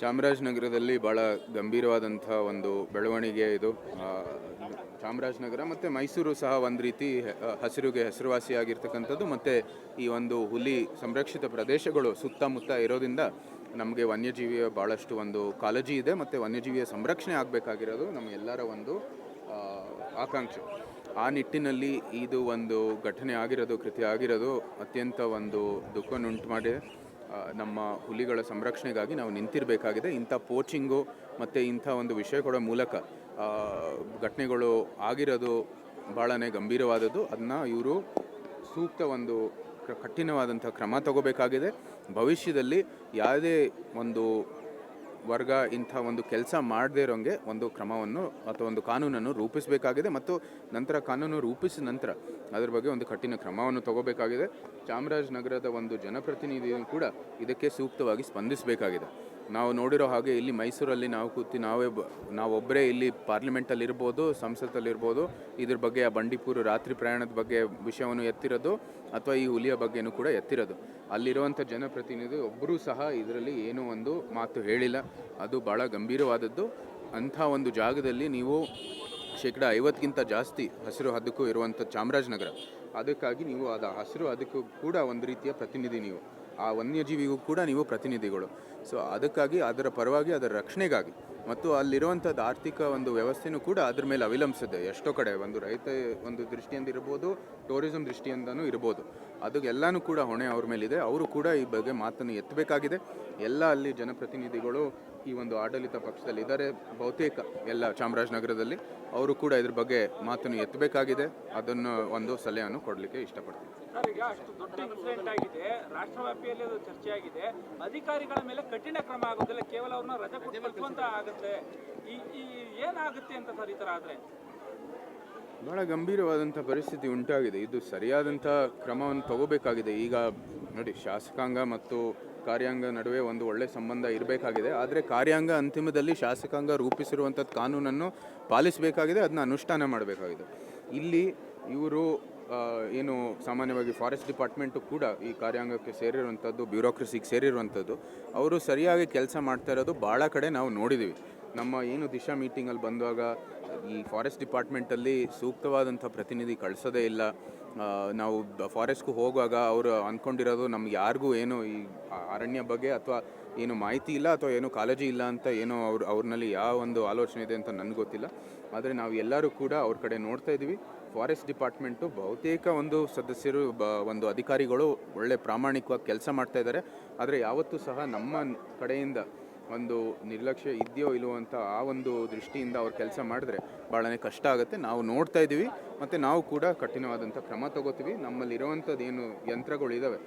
ಚಾಮರಾಜನಗರದಲ್ಲಿ ಭಾಳ ಗಂಭೀರವಾದಂಥ ಒಂದು ಬೆಳವಣಿಗೆ ಇದು. ಚಾಮರಾಜನಗರ ಮತ್ತು ಮೈಸೂರು ಸಹ ಒಂದು ರೀತಿ ಹಸಿರುಗೆ ಹೆಸರುವಾಸಿಯಾಗಿರ್ತಕ್ಕಂಥದ್ದು. ಮತ್ತು ಈ ಒಂದು ಹುಲಿ ಸಂರಕ್ಷಿತ ಪ್ರದೇಶಗಳು ಸುತ್ತಮುತ್ತ ಇರೋದ್ರಿಂದ ನಮಗೆ ವನ್ಯಜೀವಿಯ ಭಾಳಷ್ಟು ಒಂದು ಕಾಳಜಿ ಇದೆ. ಮತ್ತು ವನ್ಯಜೀವಿಯ ಸಂರಕ್ಷಣೆ ಆಗಬೇಕಾಗಿರೋದು ನಮ್ಮ ಎಲ್ಲರ ಒಂದು ಆಕಾಂಕ್ಷೆ. ಆ ನಿಟ್ಟಿನಲ್ಲಿ ಇದು ಒಂದು ಘಟನೆ ಆಗಿರೋದು, ಕೃತಿ ಆಗಿರೋದು ಅತ್ಯಂತ ಒಂದು ದುಃಖವನ್ನುಂಟು ಮಾಡಿದೆ. ನಮ್ಮ ಹುಲಿಗಳ ಸಂರಕ್ಷಣೆಗಾಗಿ ನಾವು ನಿಂತಿರಬೇಕಾಗಿದೆ. ಇಂಥ ಪೋಚಿಂಗು ಮತ್ತು ಇಂಥ ಒಂದು ವಿಷಯಗಳ ಮೂಲಕ ಘಟನೆಗಳು ಆಗಿರೋದು ಭಾಳನೇ ಗಂಭೀರವಾದದ್ದು. ಅದನ್ನ ಇವರು ಸೂಕ್ತ ಒಂದು ಕಠಿಣವಾದಂಥ ಕ್ರಮ ತಗೋಬೇಕಾಗಿದೆ. ಭವಿಷ್ಯದಲ್ಲಿ ಯಾವುದೇ ಒಂದು ವರ್ಗ ಇಂಥ ಒಂದು ಕೆಲಸ ಮಾಡದೇ ಇರೋಂಗೆ ಒಂದು ಕ್ರಮವನ್ನು ಅಥವಾ ಒಂದು ಕಾನೂನನ್ನು ರೂಪಿಸಬೇಕಾಗಿದೆ ಮತ್ತು ನಂತರ ಕಾನೂನು ರೂಪಿಸಿದ ನಂತರ ಅದರ ಬಗ್ಗೆ ಒಂದು ಕಠಿಣ ಕ್ರಮವನ್ನು ತಗೋಬೇಕಾಗಿದೆ. ಚಾಮರಾಜನಗರದ ಒಂದು ಜನಪ್ರತಿನಿಧಿಯನ್ನು ಕೂಡ ಇದಕ್ಕೆ ಸೂಕ್ತವಾಗಿ ಸ್ಪಂದಿಸಬೇಕಾಗಿದೆ. ನಾವು ನೋಡಿರೋ ಹಾಗೆ ಇಲ್ಲಿ ಮೈಸೂರಲ್ಲಿ ನಾವು ಕೂತಿ ನಾವೇ ಬ, ನಾವೊಬ್ಬರೇ ಇಲ್ಲಿ ಪಾರ್ಲಿಮೆಂಟಲ್ಲಿ ಇರ್ಬೋದು ಸಂಸತ್ತಲ್ಲಿರ್ಬೋದು ಇದ್ರ ಬಗ್ಗೆ ಆ ಬಂಡೀಪುರ ರಾತ್ರಿ ಪ್ರಯಾಣದ ಬಗ್ಗೆ ವಿಷಯವನ್ನು ಎತ್ತಿರೋದು ಅಥವಾ ಈ ಹುಲಿಯ ಬಗ್ಗೆನೂ ಕೂಡ ಎತ್ತಿರೋದು. ಅಲ್ಲಿರುವಂಥ ಜನಪ್ರತಿನಿಧಿ ಒಬ್ಬರೂ ಸಹ ಇದರಲ್ಲಿ ಏನೂ ಒಂದು ಮಾತು ಹೇಳಿಲ್ಲ. ಅದು ಭಾಳ ಗಂಭೀರವಾದದ್ದು. ಅಂಥ ಒಂದು ಜಾಗದಲ್ಲಿ ನೀವು ಶೇಕಡ ಐವತ್ತಕ್ಕಿಂತ ಜಾಸ್ತಿ ಹಸಿರು ಹದ್ದಕ್ಕೂ ಇರುವಂಥ ಚಾಮರಾಜನಗರ. ಅದಕ್ಕಾಗಿ ನೀವು ಅದು ಹಸಿರು ಅದಕ್ಕೂ ಕೂಡ ಒಂದು ರೀತಿಯ ಪ್ರತಿನಿಧಿ ನೀವು. ಆ ವನ್ಯಜೀವಿಗೂ ಕೂಡ ನೀವು ಪ್ರತಿನಿಧಿಗಳು. ಸೊ ಅದಕ್ಕಾಗಿ ಅದರ ಪರವಾಗಿ ಅದರ ರಕ್ಷಣೆಗಾಗಿ ಮತ್ತು ಅಲ್ಲಿರುವಂಥದ್ದು ಆರ್ಥಿಕ ಒಂದು ವ್ಯವಸ್ಥೆನೂ ಕೂಡ ಅದ್ರ ಮೇಲೆ ಅವಲಂಬಿಸಿದೆ. ಎಷ್ಟೋ ಕಡೆ ಒಂದು ರೈತ ಒಂದು ದೃಷ್ಟಿಯಿಂದ ಇರ್ಬೋದು ಟೂರಿಸಂ ದೃಷ್ಟಿಯಿಂದನೂ ಇರ್ಬೋದು. ಅದಕ್ಕೆಲ್ಲನೂ ಕೂಡ ಹೊಣೆ ಅವ್ರ ಮೇಲಿದೆ. ಅವರು ಕೂಡ ಈ ಬಗ್ಗೆ ಮಾತನ್ನು ಎತ್ತಬೇಕಾಗಿದೆ. ಎಲ್ಲ ಅಲ್ಲಿ ಜನಪ್ರತಿನಿಧಿಗಳು ಈ ಒಂದು ಆಡಳಿತ ಪಕ್ಷದಲ್ಲಿ ಇದ್ದಾರೆ. ಬಹುತೇಕ ಎಲ್ಲ ಚಾಮರಾಜನಗರದಲ್ಲಿ ಅವರು ಕೂಡ ಇದ್ರ ಬಗ್ಗೆ ಮಾತನ್ನು ಎತ್ತಬೇಕಾಗಿದೆ. ಅದನ್ನು ಒಂದು ಸಲಹೆಯನ್ನು ಕೊಡಲಿಕ್ಕೆ ಇಷ್ಟಪಡ್ತೀನಿ. ರಾಷ್ಟ್ರವ್ಯಾಪಿಯಲ್ಲಿ ಅದು ಚರ್ಚೆ ಆಗಿದೆ ಅಧಿಕಾರಿಗಳ ಮೇಲೆ ಕಠಿಣ ಕ್ರಮ ಆಗೋದಿಲ್ಲ ಕೇವಲ ಅವ್ರನ್ನ ರಜೆ ಆಗುತ್ತೆ ಏನಾಗುತ್ತೆ ಅಂತ ಸರ್ ಈ ತರ ಆದ್ರೆ? ಬಹಳ ಗಂಭೀರವಾದಂಥ ಪರಿಸ್ಥಿತಿ ಉಂಟಾಗಿದೆ. ಇದು ಸರಿಯಾದಂಥ ಕ್ರಮವನ್ನು ತಗೋಬೇಕಾಗಿದೆ. ಈಗ ನೋಡಿ, ಶಾಸಕಾಂಗ ಮತ್ತು ಕಾರ್ಯಾಂಗ ನಡುವೆ ಒಂದು ಒಳ್ಳೆ ಸಂಬಂಧ ಇರಬೇಕಾಗಿದೆ. ಆದರೆ ಕಾರ್ಯಾಂಗ ಅಂತಿಮದಲ್ಲಿ ಶಾಸಕಾಂಗ ರೂಪಿಸಿರುವಂಥದ್ದು ಕಾನೂನನ್ನು ಪಾಲಿಸಬೇಕಾಗಿದೆ ಅದನ್ನ ಅನುಷ್ಠಾನ ಮಾಡಬೇಕಾಗಿದೆ. ಇಲ್ಲಿ ಇವರು ಏನು ಸಾಮಾನ್ಯವಾಗಿ ಫಾರೆಸ್ಟ್ ಡಿಪಾರ್ಟ್ಮೆಂಟು ಕೂಡ ಈ ಕಾರ್ಯಾಂಗಕ್ಕೆ ಸೇರಿರುವಂಥದ್ದು ಬ್ಯೂರೋಕ್ರಸಿಗೆ ಸೇರಿರುವಂಥದ್ದು, ಅವರು ಸರಿಯಾಗಿ ಕೆಲಸ ಮಾಡ್ತಾ ಇರೋದು ಭಾಳ ಕಡೆ ನಾವು ನೋಡಿದ್ದೀವಿ ನಮ್ಮ ಏನು ದಿಶಾ ಮೀಟಿಂಗಲ್ಲಿ ಬಂದಾಗ ಈ ಫಾರೆಸ್ಟ್ ಡಿಪಾರ್ಟ್ಮೆಂಟಲ್ಲಿ ಸೂಕ್ತವಾದಂಥ ಪ್ರತಿನಿಧಿ ಕಳಿಸೋದೇ ಇಲ್ಲ. ನಾವು ಫಾರೆಸ್ಟ್ಗೂ ಹೋಗುವಾಗ ಅವರು ಅಂದ್ಕೊಂಡಿರೋದು ನಮ್ಗೆ ಯಾರಿಗೂ ಏನು ಈ ಅರಣ್ಯ ಬಗ್ಗೆ ಅಥವಾ ಏನು ಮಾಹಿತಿ ಇಲ್ಲ ಅಥವಾ ಏನು ಕಾಳಜಿ ಇಲ್ಲ ಅಂತ ಏನೋ ಅವ್ರು ಅವ್ರನ್ನಲ್ಲಿ ಯಾವ ಒಂದು ಆಲೋಚನೆ ಇದೆ ಅಂತ ನನಗೆ ಗೊತ್ತಿಲ್ಲ. ಆದರೆ ನಾವು ಎಲ್ಲರೂ ಕೂಡ ಅವ್ರ ಕಡೆ ನೋಡ್ತಾ ಇದ್ದೀವಿ. ಫಾರೆಸ್ಟ್ ಡಿಪಾರ್ಟ್ಮೆಂಟು ಬಹುತೇಕ ಒಂದು ಸದಸ್ಯರು, ಬ, ಒಂದು ಅಧಿಕಾರಿಗಳು ಒಳ್ಳೆ ಪ್ರಾಮಾಣಿಕವಾಗಿ ಕೆಲಸ ಮಾಡ್ತಾ ಇದ್ದಾರೆ. ಆದರೆ ಯಾವತ್ತೂ ಸಹ ನಮ್ಮ ಕಡೆಯಿಂದ ಒಂದು ನಿರ್ಲಕ್ಷ್ಯ ಇದೆಯೋ ಇಲ್ಲವೋ ಅಂತ ಆ ಒಂದು ದೃಷ್ಟಿಯಿಂದ ಅವ್ರು ಕೆಲಸ ಮಾಡಿದ್ರೆ ಭಾಳನೇ ಕಷ್ಟ ಆಗುತ್ತೆ. ನಾವು ನೋಡ್ತಾ ಇದ್ದೀವಿ, ಮತ್ತು ನಾವು ಕೂಡ ಕಠಿಣವಾದಂಥ ಕ್ರಮ ತಗೋತೀವಿ. ನಮ್ಮಲ್ಲಿರುವಂಥದ್ದು ಏನು ಯಂತ್ರಗಳು ಇದ್ದಾವೆ